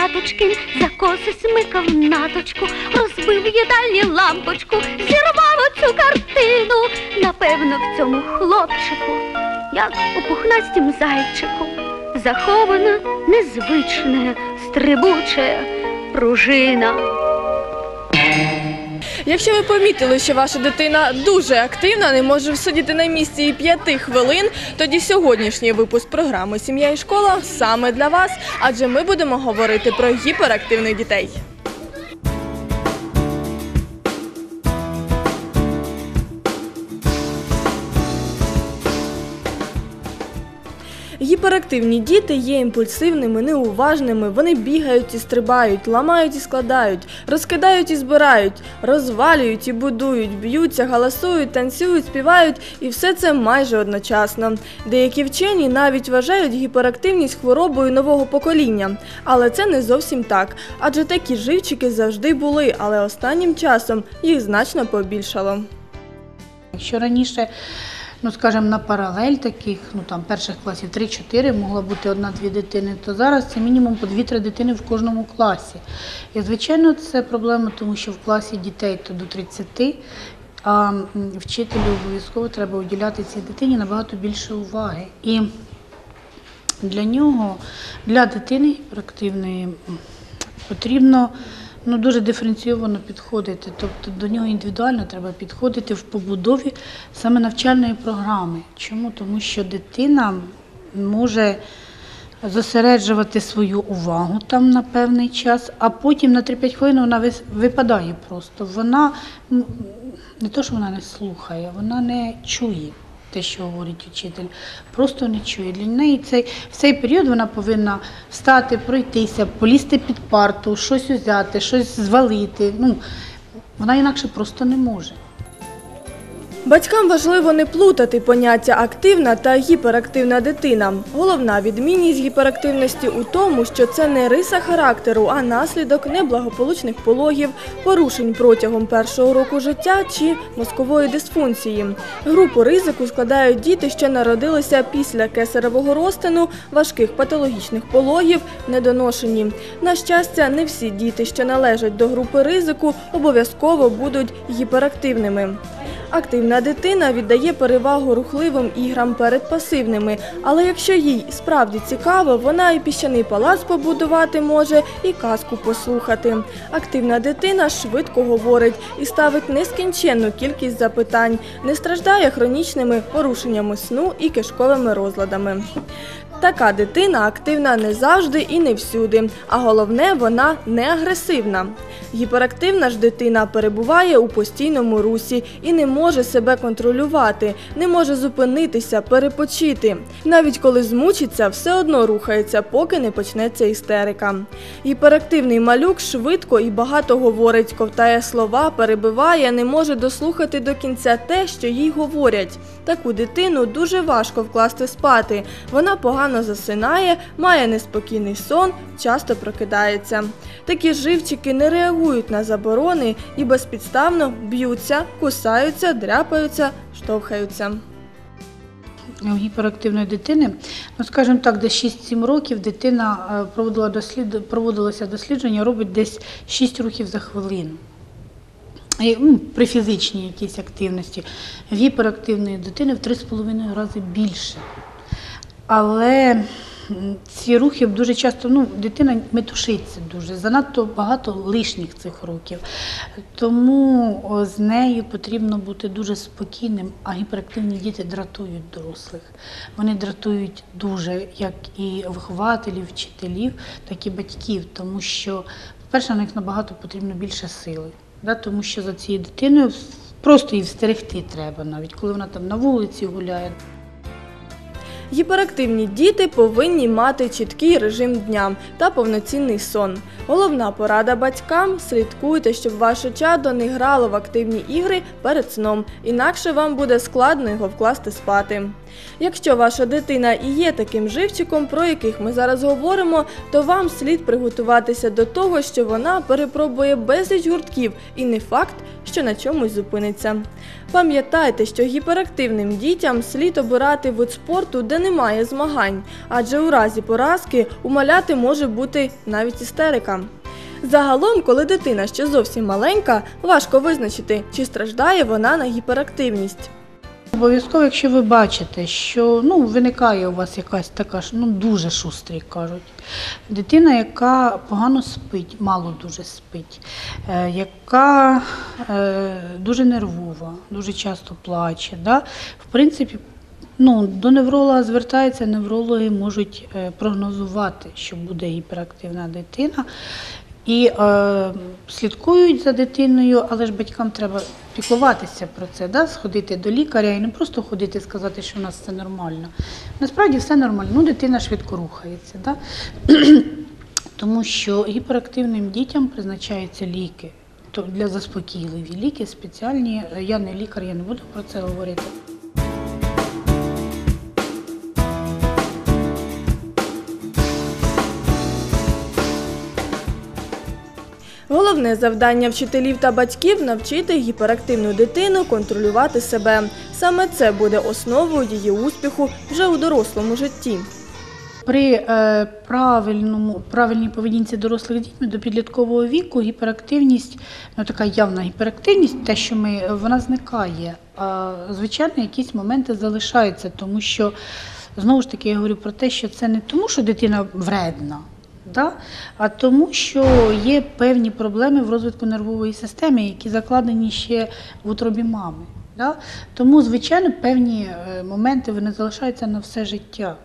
Гаяточкин за коси смикав наточку, розбив їдальні лампочку, зірвав оцю картину. Напевно, в цьому хлопчику, як у пухнастім зайчику, захована незвична, стрибуча пружина. Якщо ви помітили, що ваша дитина дуже активна, не може всидіти на місці і п'яти хвилин, тоді сьогоднішній випуск програми Сім'я і школа саме для вас, адже ми будемо говорити про гіперактивних дітей. Гіперактивні діти є імпульсивними, неуважними. Вони бігають і стрибають, ламають і складають, розкидають і збирають, розвалюють і будують, б'ються, галасують, танцюють, співають, і все це майже одночасно. Деякі вчені навіть вважають гіперактивність хворобою нового покоління, але це не зовсім так. Адже такі живчики завжди були, але останнім часом їх значно побільшало. Якщо раніше, ну скажімо, на паралель таких, ну там перших класів 3-4 могла бути одна-дві дитини, то зараз це мінімум по 2-3 дитини в кожному класі. І звичайно, це проблема, тому що в класі дітей то до 30, а вчителю обов'язково треба уділяти цій дитині набагато більше уваги. І для нього, для дитини гіперактивної, м, потрібно ну, дуже диференційовано підходити. Тобто до нього індивідуально треба підходити в побудові саме навчальної програми. Чому? Тому що дитина може зосереджувати свою увагу там на певний час, а потім на 3-5 хвилин вона випадає просто. Вона не то, що вона не слухає, вона не чує те, що говорить учитель, просто не чує. Для неї цей, в цей період вона повинна встати, пройтися, полізти під парту, щось взяти, щось звалити. Ну, вона інакше просто не може. Батькам важливо не плутати поняття активна та гіперактивна дитина. Головна відмінність гіперактивності у тому, що це не риса характеру, а наслідок неблагополучних пологів, порушень протягом першого року життя чи мозкової дисфункції. Групу ризику складають діти, що народилися після кесаревого розтину, важких патологічних пологів, недоношені. На щастя, не всі діти, що належать до групи ризику, обов'язково будуть гіперактивними. Активна дитина віддає перевагу рухливим іграм перед пасивними, але якщо їй справді цікаво, вона і піщаний палац побудувати може, і казку послухати. Активна дитина швидко говорить і ставить нескінченну кількість запитань, не страждає хронічними порушеннями сну і кишковими розладами. Така дитина активна не завжди і не всюди, а головне, вона не агресивна. Гіперактивна ж дитина перебуває у постійному русі і не може себе контролювати, не може зупинитися, перепочити. Навіть коли змучиться, все одно рухається, поки не почнеться істерика. Гіперактивний малюк швидко і багато говорить, ковтає слова, перебиває, не може дослухати до кінця те, що їй говорять. Таку дитину дуже важко вкласти спати. Вона погано засинає, має неспокійний сон, часто прокидається. Такі живчики не реагують на заборони і безпідставно б'ються, кусаються, дряпаються, штовхаються. У гіперактивної дитини, ну скажімо так, десь 6-7 років дитина е, проводила дослід... проводилося дослідження, робить десь 6 рухів за хвилину. Ну, при фізичній якійсь активності. В гіперактивної дитини в 3,5 рази більше. Але ці рухи дуже часто, ну, дитина метушиться дуже, занадто багато лишніх цих рухів. Тому з нею потрібно бути дуже спокійним, а гіперактивні діти дратують дорослих. Вони дратують дуже, як і вихователів, вчителів, так і батьків, тому що, по-перше, на них набагато потрібно більше сили. Да, тому що за цією дитиною просто її встерегти треба, навіть коли вона там на вулиці гуляє. Гіперактивні діти повинні мати чіткий режим дня та повноцінний сон. Головна порада батькам слідкуйте, щоб ваше чадо не грало в активні ігри перед сном, інакше вам буде складно його вкласти спати. Якщо ваша дитина і є таким живчиком, про яких ми зараз говоримо, то вам слід приготуватися до того, що вона перепробує безліч гуртків і не факт, що на чомусь зупиниться. Пам'ятайте, що гіперактивним дітям слід обирати вид спорту, де немає змагань, адже у разі поразки у маляти може бути навіть істерика. Загалом, коли дитина ще зовсім маленька, важко визначити, чи страждає вона на гіперактивність. Обов'язково, якщо ви бачите, що ну, виникає у вас якась така ну дуже шустрі кажуть. Дитина, яка погано спить, мало дуже спить, е, яка е, дуже нервова, дуже часто плаче. Да? В принципі, ну, до невролога звертаються, неврологи можуть е, прогнозувати, що буде гіперактивна дитина. І е, слідкують за дитиною, але ж батькам треба піклуватися про це, да? сходити до лікаря і не просто ходити і сказати, що у нас все нормально. Насправді все нормально, ну дитина швидко рухається. Да? Тому що гіперактивним дітям призначаються ліки. То для заспокійливі ліки спеціальні. Я не лікар, я не буду про це говорити. Головне завдання вчителів та батьків навчити гіперактивну дитину контролювати себе. Саме це буде основою її успіху вже у дорослому житті. При е, правильному, правильній поведінці дорослих дітей до підліткового віку гіперактивність, ну така явна гіперактивність, те, що ми, вона зникає. А, звичайно, якісь моменти залишаються, тому що знову ж таки я говорю про те, що це не тому, що дитина вредна. Да? А тому, що є певні проблеми в розвитку нервової системи, які закладені ще в утробі мами. Да? Тому, звичайно, певні е, моменти вони залишаються на все життя.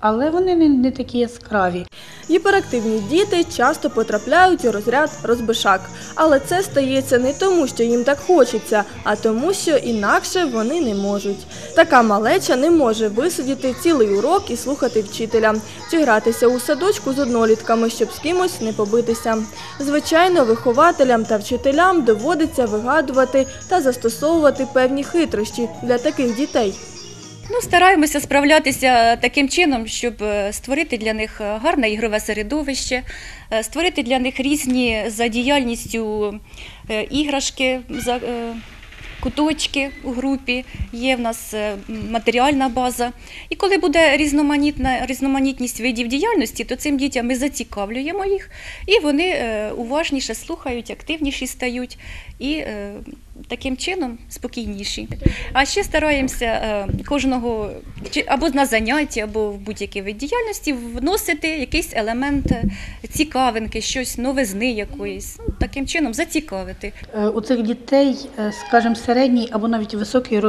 Але вони не, не такі яскраві. Гіперактивні діти часто потрапляють у розряд розбишак, але це стається не тому, що їм так хочеться, а тому, що інакше вони не можуть. Така малеча не може висидіти цілий урок і слухати вчителя, чи гратися у садочку з однолітками, щоб з кимось не побитися. Звичайно, вихователям та вчителям доводиться вигадувати та застосовувати певні хитрощі для таких дітей. Ну, стараємося справлятися таким чином, щоб е, створити для них е, гарне ігрове середовище, е, створити для них різні за діяльністю іграшки, куточки у групі, є в нас матеріальна база. І коли буде різноманітна різноманітність видів діяльності, то цим дітям ми зацікавлюємо їх, і вони уважніше слухають, активніші стають і таким чином спокійніші. А ще стараємося е, кожного або на заняття, або в будь-який вид діяльності вносити якийсь елемент е, цікавинки, щось новизни якоїсь. Ну, таким чином зацікавити. Е, У цих дітей, скажімо, середній або навіть високий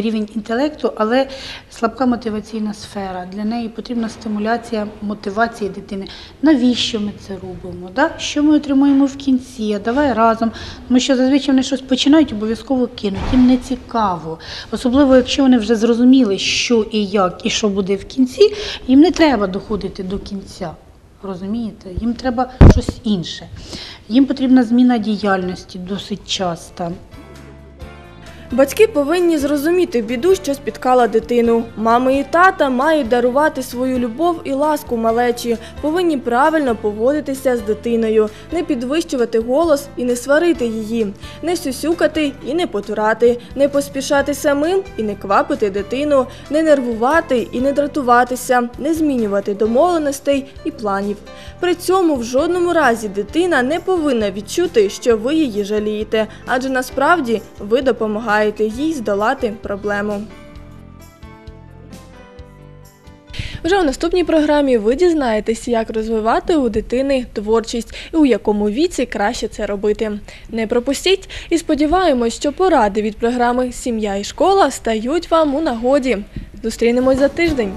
рівень інтелекту, але слабка мотиваційна сфера. Для неї потрібна стимуляція мотивації дитини. Навіщо ми це робимо? Да? Що ми отримуємо в кінці? Давай разом. Тому що зазвичай вони щось починають, обов'язково кинуть. Їм не цікаво. Особливо, якщо вони вже зрозуміли, що і як, і що буде в кінці, їм не треба доходити до кінця. Розумієте? Їм треба щось інше. Їм потрібна зміна діяльності досить часто. Батьки повинні зрозуміти біду, що спіткала дитину. Мами і тата мають дарувати свою любов і ласку малечі, повинні правильно поводитися з дитиною, не підвищувати голос і не сварити її, не сюсюкати і не потурати, не поспішати самим і не квапити дитину, не нервувати і не дратуватися, не змінювати домовленостей і планів. При цьому в жодному разі дитина не повинна відчути, що ви її жалієте, адже насправді ви допомагаєте їй здолати проблему. Вже у наступній програмі ви дізнаєтесь, як розвивати у дитини творчість і у якому віці краще це робити. Не пропустіть і сподіваємось, що поради від програми Сім'я і школа стають вам у нагоді. Зустрінемось за тиждень.